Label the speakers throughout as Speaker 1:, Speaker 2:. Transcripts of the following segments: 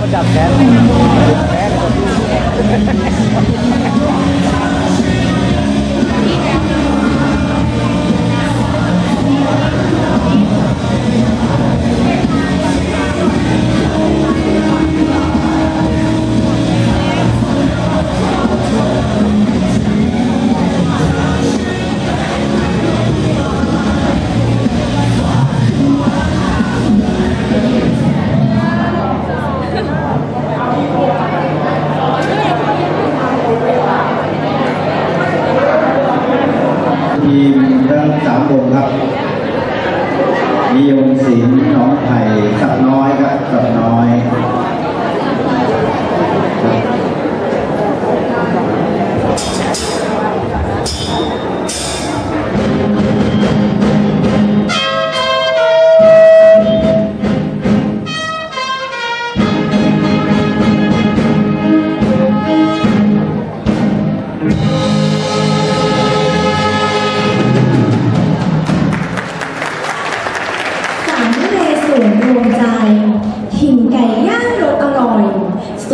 Speaker 1: มาจับแขนแขน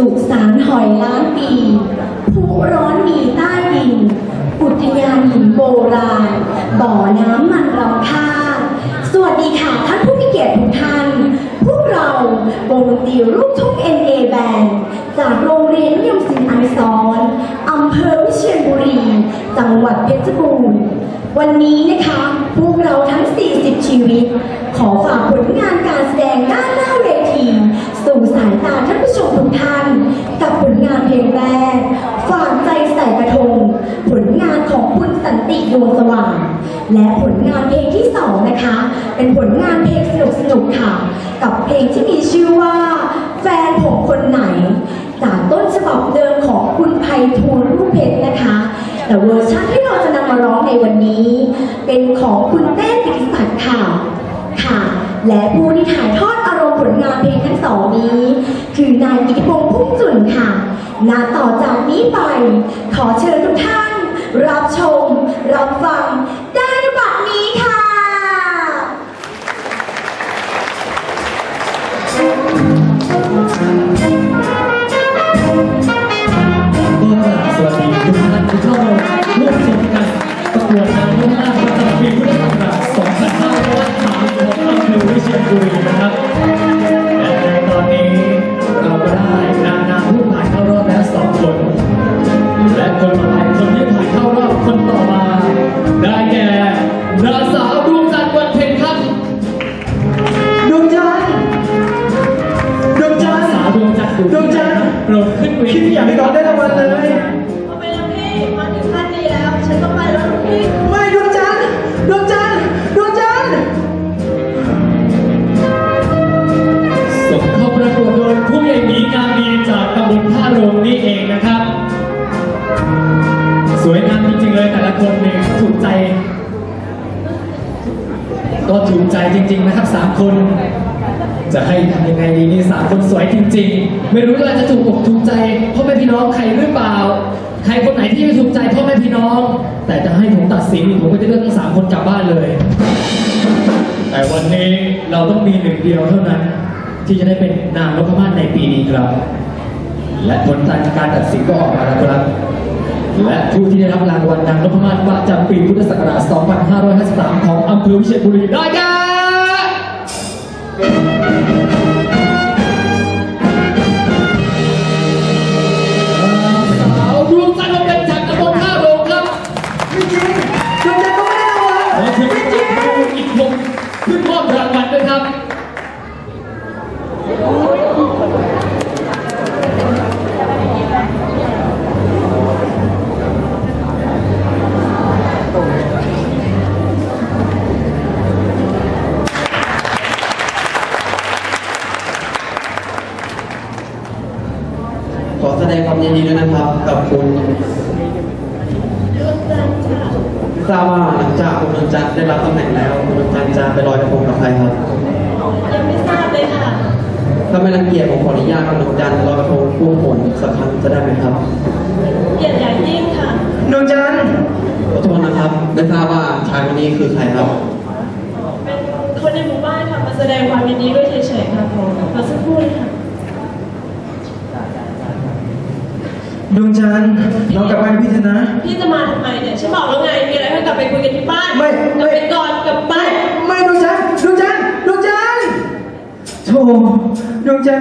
Speaker 2: สุสา
Speaker 3: นหอยล้านปีผู้ร้อนมีใต้ดิน อุทยานหินโบราณ บ่อน้ำมันรำค่า สวัสดีค่ะท่านผู้มีเกียรติทุกท่าน พวกเราวงดนตรีลูกทุ่ง NA Band จากโรงเรียนนิยมศิลป์อันซอนอำเภอวิเชียรบุรี จังหวัดเพชรบูรณ์ วันนี้นะคะ พวกเราทั้ง 40 ชีวิต ขอฝากผลงานการแสดงด้านหน้าเวที สู่สายตาท่านผู้ชมทุกท่าน กับผลงานเพลงแรก ฝากใจใส่กระทง ผลงานของคุณสัน ติดวงสว่าง และผลงานเพลงที่สองนะคะ เป็นผลงานเพลงสนุกสนุกๆค่ะ กับเพลงที่มีชื่อว่า แฟนผมคนไหน จากต้นฉบับเดิมของคุณไพฑูรย์รูปเพชรนะคะ แต่เวอร์ชันที่เราจะนำมาร้องในวันนี้ เป็นของคุณเต้กิติศักดิ์ค่ะค่ะ และผู้ที่ถ่ายทอดอารมณ์ผลงานเพลงทั้งสองนี้ คือนายกิติพงษ์พุ่มจุนค่ะนาต่อจากนี้ไป ขอเชิญทุกท่าน รับชม รับฟังได้ ด
Speaker 4: วงจันทร์ดวงจันทร์โปรดขึ้นเว
Speaker 5: คิด
Speaker 4: ที
Speaker 5: อยากให้น้องได้รางวัลเลย
Speaker 6: เอาไปแล้วพี่มาถึงขั้นนี้แล้ว ฉันต้องไปแล้วลูกพี่
Speaker 5: ไม่ดวงจันทร์ดวงจันทร์ดวงจันทร์
Speaker 4: ส่งเข้าประกวดโดยผู้ใหญ่หมีงามดีจากตำบลท่าโรงนี่เองนะครับ สวยงามจริงๆเลยแต่ละคนเนี่ยถูกใจ ก็ถูกใจจริง ๆ นะครับสามคน จะให้ทำยังไงดีนี่สามคนสวยจริง ๆ ไม่รู้ว่าจะถูกอกถูกใจพ่อแม่พี่น้องใครหรือเปล่า ใครคนไหนที่ไม่ถูกใจพ่อแม่พี่น้อง แต่จะให้ผมตัดสินผมก็จะเลือกทั้งสามคนกลับบ้านเลย แต่วันนี้เราต้องมีหนึ่งเดียวเท่านั้น ที่จะได้เป็นนางนพมาศในปีนี้ครับ และผลการตัดสินก็ออกมาแล้วครับ และผู้ที่ได้รับรางวัลนางนพมาศประจำปีพุทธศักราช 2553 ของอำเภอวิเชียรบุรีได้แก่
Speaker 5: ไม่รัง
Speaker 4: เกีย
Speaker 5: จผมขออนุญาตคุณดวงจันทร์ลอยกระทงคู่ผลสักครั้งจะได้ไหมครับ
Speaker 6: เกียรติอย่างยิ่งค่ะ
Speaker 5: ดวงจันทร์ขอโทษนะครับได้ทราบว่าชายคนนี้คือใครครับ
Speaker 6: เป็นคนในหมู่บ้านค่ะมาแสดงความยินดีด้วยเฉยๆค่ะผมขอสักครู่เลยค่ะ
Speaker 1: ดวงจันทร์น้องกลับบ้านกับพี่เถอะนะ
Speaker 6: พี่จะมาทำไมเนี่ยฉันบอกแล้วไงมีอะไรให้กลับไปคุยกันที่บ้าน
Speaker 1: ไม่
Speaker 6: กลับ
Speaker 1: ไม่
Speaker 6: ไปก่อนกลับบ้าน
Speaker 1: ไม่ดวงจันทร์ดวงจันทร์ดวงจันทร์โธ่ ดวงจั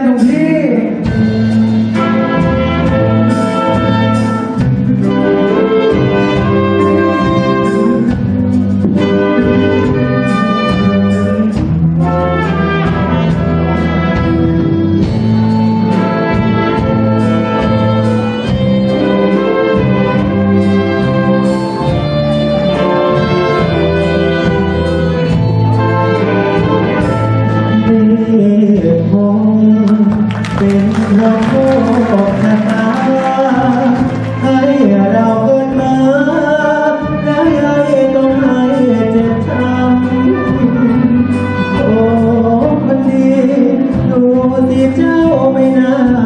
Speaker 1: สิเจ้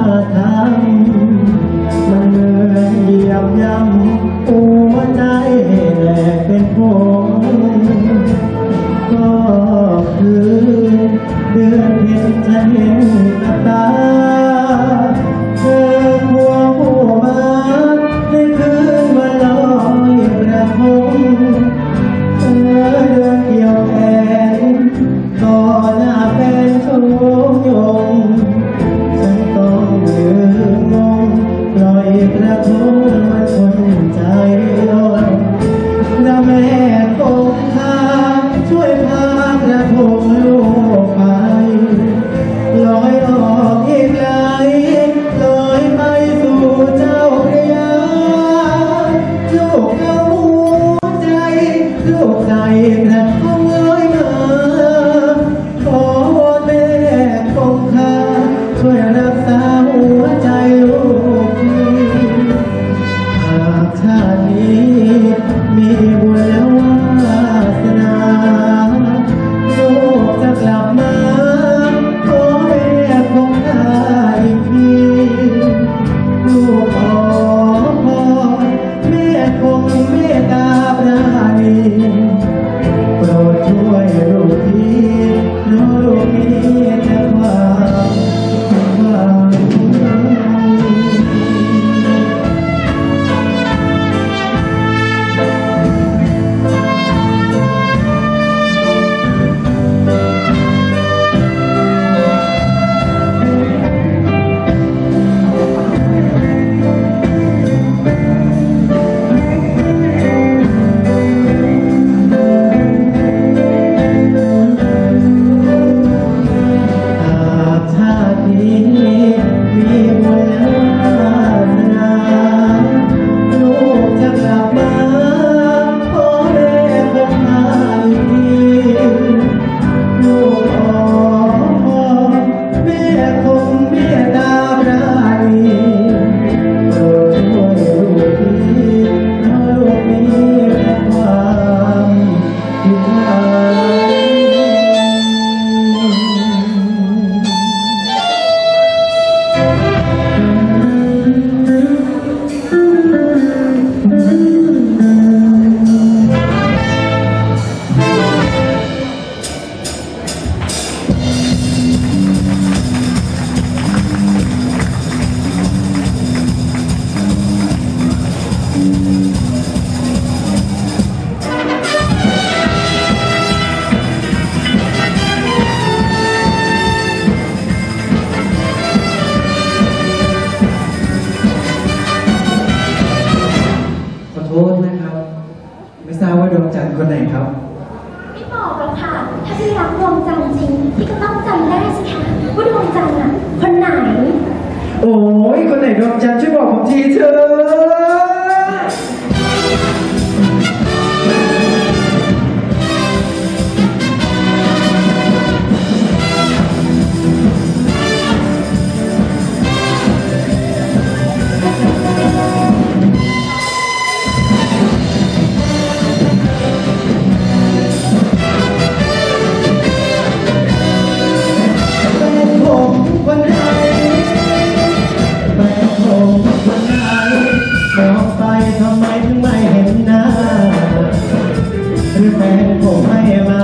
Speaker 1: em của hai em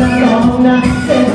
Speaker 1: I'm not say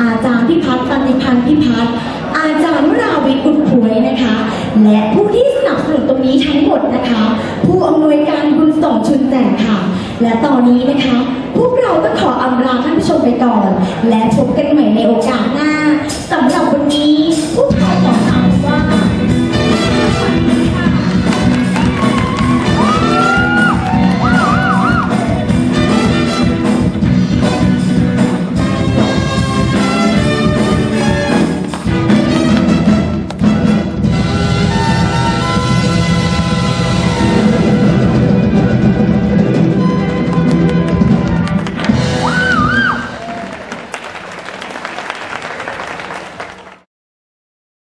Speaker 1: อาจารย์พิพัฒน์ตันติพันธ์พิพัฒน์อาจารย์วราวิทย์บุญพวยนะคะ และผู้ที่สนับสนุนตร
Speaker 3: งนี้ทั้งหมดนะคะ
Speaker 1: ผู้อำนวยการบุญสองชุนแต่
Speaker 3: งค่ะ และตอนนี้นะคะ พวกเราต้องขออำลาท่านผู้ชมไปก่อน และพบกันใหม่ในโอกาสหน้าสำหรับวันนี้ผู้